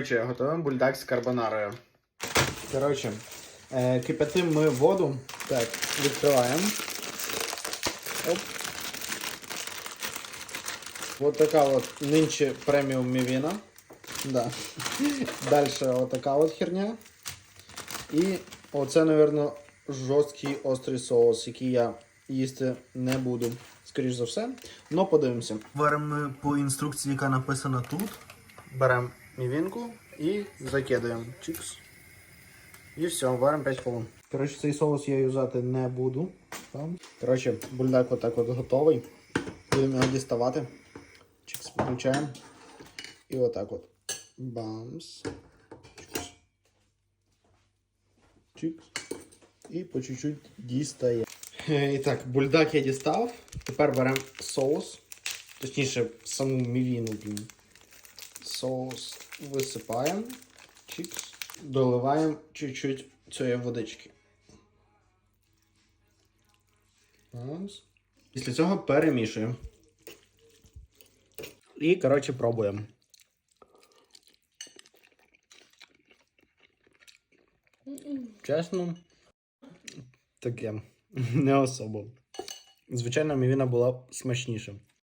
Коротше, готуємо бульдак з карбонарою. Коротше, е, кипятимо ми воду. Так, відкриваємо. Оп. Вот така от нинче преміум мівіна. Да. Далі отака от херня. І оце, напевно, жорсткий острий соус, який я їсти не буду. Скоріш за все. Но подивимося. Варимо по інструкції, яка написана тут. Беремо мівінку і закидаємо. Чікс. І все, варимо 5 хвилин. Коротше, цей соус я юзати не буду. Там. Коротше, бульдак отак от готовий. Будемо його діставати. Чікс, виключаємо. І отак от. Бамс. Чікс. Чікс. І по чуть-чуть дістає. І так, бульдак я дістав. Тепер беремо соус. Точніше, саму мівіну. Соус висипаємо. Чікс. Доливаємо чуть-чуть цієї водички. Бамс. Після цього перемішуємо. І, коротше, пробуємо. Чесно, таке не особо. Звичайно, мівіна була смачніша.